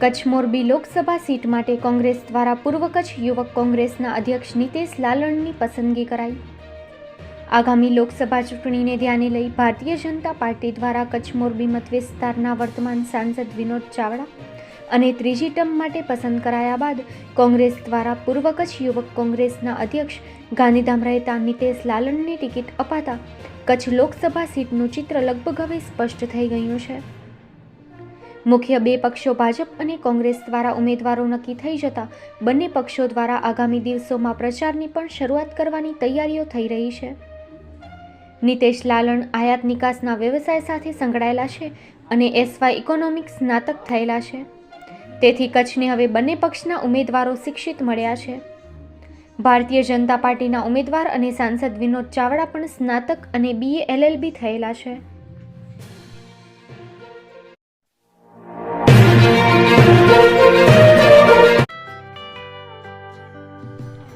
Kutch Morbi Lok Sabha seat માટે કોંગ્રેસ દ્વારા પૂર્વ કચ્છ યુવક કોંગ્રેસના અધ્યક્ષ નીતેશ લાલણની પસંદગી કરાઈ. આગામી લોકસભા ચૂંટણીને ધ્યાને લઈ ભારતીય જનતા પાર્ટી દ્વારા કચ્છ મોરબી મત વિસ્તારના વર્તમાન સાંસદ વિનોદ ચાવડા અને ત્રીજી ટર્મ માટે પસંદ કરાયા બાદ કોંગ્રેસ દ્વારા પૂર્વ કચ્છ યુવક કોંગ્રેસના અધ્યક્ષ ગાંધીધામ રહેતા નીતેશ લાલણની ટિકિટ અપાતા કચ્છ લોકસભા સીટનું ચિત્ર લગભગ હવે સ્પષ્ટ થઈ ગયું છે. મુખ્ય બે પક્ષો ભાજપ અને કોંગ્રેસ દ્વારા ઉમેદવારો નક્કી થઈ જતા બંને પક્ષો દ્વારા આગામી દિવસોમાં પ્રચારની પણ શરૂઆત કરવાની તૈયારીઓ થઈ રહી છે. નિતેશ લાલણ આયાત નિકાસના વ્યવસાય સાથે સંકળાયેલા છે અને એસવાય ઇકોનોમિક્સ સ્નાતક થયેલા છે. તેથી કચ્છને હવે બંને પક્ષના ઉમેદવારો શિક્ષિત મળ્યા છે. ભારતીય જનતા પાર્ટીના ઉમેદવાર અને સાંસદ વિનોદ ચાવડા પણ સ્નાતક અને બીએ એલએલબી થયેલા છે.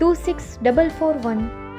26441